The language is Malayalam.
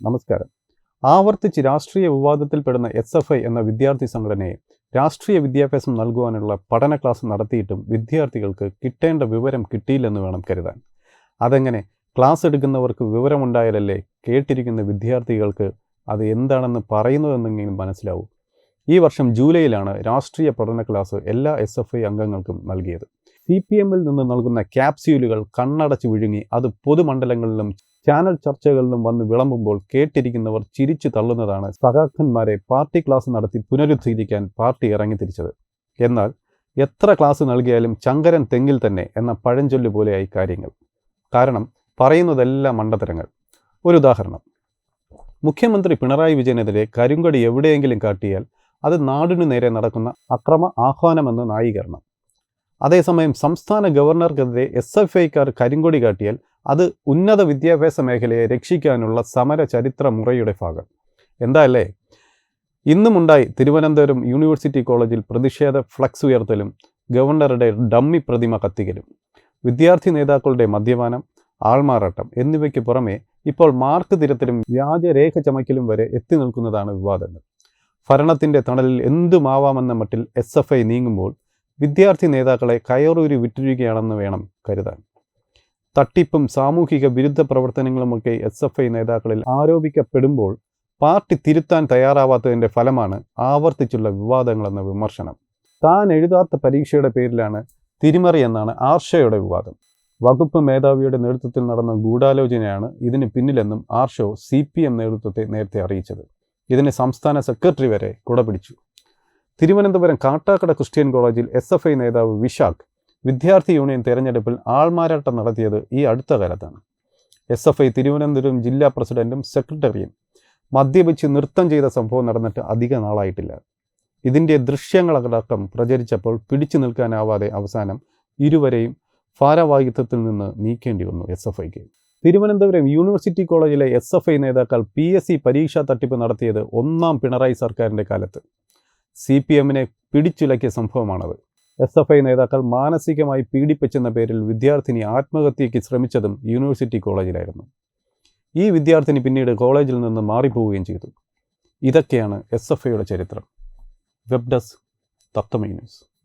നമസ്കാരം. ആവർത്തിച്ച് രാഷ്ട്രീയ വിവാദത്തിൽപ്പെടുന്ന എസ് എഫ് ഐ എന്ന വിദ്യാർത്ഥി സംഘടനയെ രാഷ്ട്രീയ വിദ്യാഭ്യാസം നൽകുവാനുള്ള പഠന ക്ലാസ് നടത്തിയിട്ടും വിദ്യാർത്ഥികൾക്ക് കിട്ടേണ്ട വിവരം കിട്ടിയില്ലെന്ന് വേണം കരുതാൻ. അതെങ്ങനെ? ക്ലാസ് എടുക്കുന്നവർക്ക് വിവരമുണ്ടായാലല്ലേ കേട്ടിരിക്കുന്ന വിദ്യാർത്ഥികൾക്ക് അത് എന്താണെന്ന് പറയുന്നതെന്നെങ്കിലും മനസ്സിലാവും. ഈ വർഷം ജൂലൈയിലാണ് രാഷ്ട്രീയ പഠന ക്ലാസ് എല്ലാ എസ് എഫ് ഐ അംഗങ്ങൾക്കും നൽകിയത്. സി പി എമ്മിൽ നിന്ന് നൽകുന്ന ക്യാപ്സ്യൂലുകൾ കണ്ണടച്ച് വിഴുങ്ങി അത് പൊതുമണ്ഡലങ്ങളിലും ചാനൽ ചർച്ചകളിലും വന്ന് വിളമ്പുമ്പോൾ കേട്ടിരിക്കുന്നവർ ചിരിച്ചു തള്ളുന്നതാണ് സഖാക്കന്മാരെ പാർട്ടി ക്ലാസ് നടത്തി പുനരുദ്ധരിക്കാൻ പാർട്ടി ഇറങ്ങി തിരിച്ചത്. എന്നാൽ എത്ര ക്ലാസ് നൽകിയാലും ചങ്കരൻ തെങ്ങിൽ തന്നെ എന്ന പഴഞ്ചൊല്ല് പോലെയായി കാര്യങ്ങൾ. കാരണം പറയുന്നതെല്ലാം മണ്ടത്തരങ്ങൾ. ഒരു ഉദാഹരണം. മുഖ്യമന്ത്രി പിണറായി വിജയനെതിരെ കരുങ്കടി എവിടെയെങ്കിലും കാട്ടിയാൽ അത് നാടിനു നേരെ നടക്കുന്ന അക്രമ ആഹ്വാനമെന്ന് ന്യായീകരണം അതേസമയം സംസ്ഥാന ഗവർണർക്കെതിരെ എസ് എഫ് ഐക്കാർ കരിങ്കൊടി കാട്ടിയാൽ അത് ഉന്നത വിദ്യാഭ്യാസ മേഖലയെ രക്ഷിക്കാനുള്ള സമര ചരിത്ര മുറയുടെ ഭാഗം. എന്താല്ലേ? ഇന്നുമുണ്ടായി തിരുവനന്തപുരം യൂണിവേഴ്സിറ്റി കോളേജിൽ പ്രതിഷേധ ഫ്ലക്സ് ഉയർത്തലും ഗവർണറുടെ ഡമ്മി പ്രതിമ കത്തിക്കലും വിദ്യാർത്ഥി നേതാക്കളുടെ മദ്യപാനം ആൾമാറാട്ടം എന്നിവയ്ക്ക് പുറമെ ഇപ്പോൾ മാർക്ക് തിരുത്തലും വ്യാജരേഖ ചമയ്ക്കലും വരെ എത്തി നിൽക്കുന്നതാണ് വിവാദങ്ങൾ. ഭരണത്തിന്റെ തണലിൽ എന്തുമാവാമെന്ന മട്ടിൽ എസ് എഫ് ഐ നീങ്ങുമ്പോൾ വിദ്യാർത്ഥി നേതാക്കളെ കയറൂരി വിട്ടിരിക്കുകയാണെന്ന് വേണം കരുതാൻ. തട്ടിപ്പും സാമൂഹിക വിരുദ്ധ പ്രവർത്തനങ്ങളുമൊക്കെ എസ് എഫ് ഐ നേതാക്കളിൽ ആരോപിക്കപ്പെടുമ്പോൾ പാർട്ടി തിരുത്താൻ തയ്യാറാവാത്തതിന്റെ ഫലമാണ് ആവർത്തിച്ചുള്ള വിവാദങ്ങളെന്ന വിമർശനം. താൻ എഴുതാത്ത പരീക്ഷയുടെ പേരിലാണ് തിരിമറി എന്നാണ് ആർഷയുടെ വിവാദം. വകുപ്പ് മേധാവിയുടെ നേതൃത്വത്തിൽ നടന്ന ഗൂഢാലോചനയാണ് ഇതിന് പിന്നിലെന്നും ആർഷോ സി പി എം നേതൃത്വത്തെ നേരത്തെ അറിയിച്ചത്. ഇതിന് സംസ്ഥാന സെക്രട്ടറി വരെ കുടപിടിച്ചു. തിരുവനന്തപുരം കാട്ടാക്കട ക്രിസ്ത്യൻ കോളേജിൽ എസ് നേതാവ് വിശാഖ് വിദ്യാർത്ഥി യൂണിയൻ തെരഞ്ഞെടുപ്പിൽ ആൾമാരാട്ടം നടത്തിയത് ഈ അടുത്ത കാലത്താണ്. എസ് എഫ് ഐ തിരുവനന്തപുരം ജില്ലാ പ്രസിഡന്റും സെക്രട്ടറിയും മദ്യപിച്ച് നൃത്തം ചെയ്ത സംഭവം നടന്നിട്ട് അധിക നാളായിട്ടില്ല. ഇതിന്റെ ദൃശ്യങ്ങളടക്കം പ്രചരിച്ചപ്പോൾ പിടിച്ചു നിൽക്കാനാവാതെ അവസാനം ഇരുവരെയും ഭാരവാഹിത്വത്തിൽ നിന്ന് നീക്കേണ്ടി വന്നു എസ് എഫ് ഐക്ക് തിരുവനന്തപുരം യൂണിവേഴ്സിറ്റി കോളേജിലെ എസ് എഫ് ഐ നേതാക്കൾ പി എസ് സി പരീക്ഷാ തട്ടിപ്പ് നടത്തിയത് ഒന്നാം പിണറായി സർക്കാരിന്റെ കാലത്ത്. സി പി എമ്മിനെ പിടിച്ചുലക്കിയ സംഭവമാണത്. എസ് എഫ് ഐ നേതാക്കൾ മാനസികമായി പീഡിപ്പിച്ചെന്ന പേരിൽ വിദ്യാർത്ഥിനി ആത്മഹത്യയ്ക്ക് ശ്രമിച്ചതും യൂണിവേഴ്സിറ്റി കോളേജിലായിരുന്നു. ഈ വിദ്യാർത്ഥിനി പിന്നീട് കോളേജിൽ നിന്ന് മാറിപ്പോവുകയും ചെയ്തു. ഇതൊക്കെയാണ് എസ് എഫ് ഐയുടെ ചരിത്രം. വെബ് ഡെസ്ക് തത്തമൈ ന്യൂസ്.